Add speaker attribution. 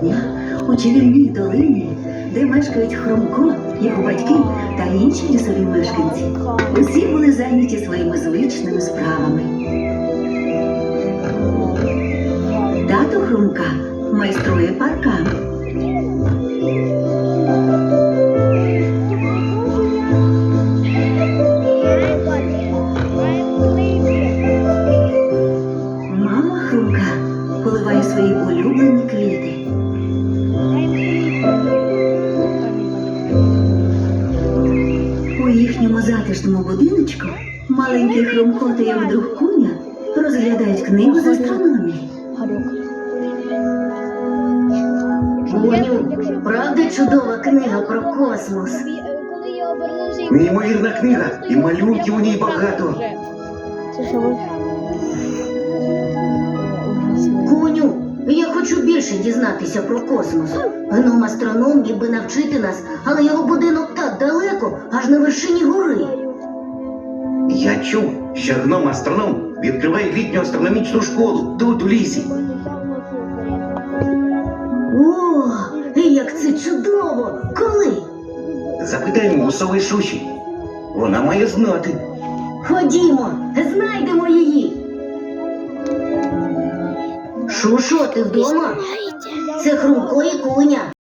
Speaker 1: дня у чарівній долині, де мешкають Хромко, його батьки та інші лісові мешканці. Усі були зайняті своїми звичними справами. Тато Хромка майструє паркан. Мама Хромка поливає свої улюблені квіти. У їхньому затишному будиночку маленький Хромко та його друг Куня розглядають книгу з астрономії.
Speaker 2: Боню, правда чудова книга про космос?
Speaker 3: Неймовірна книга, і малюнків у ній багато.
Speaker 2: Хочу більше дізнатися про космос. Гном астроном міг би навчити нас, але його будинок так далеко, аж на вершині гори.
Speaker 3: Я чув, що гном астроном відкриває літню астрономічну школу тут, у лісі.
Speaker 2: О, як це чудово! Коли?
Speaker 3: Запитаємо у сови Шуші. Вона має знати.
Speaker 2: Ходімо, знайдемо її. Шушо, ти вдома? Це Хрумко і Куня.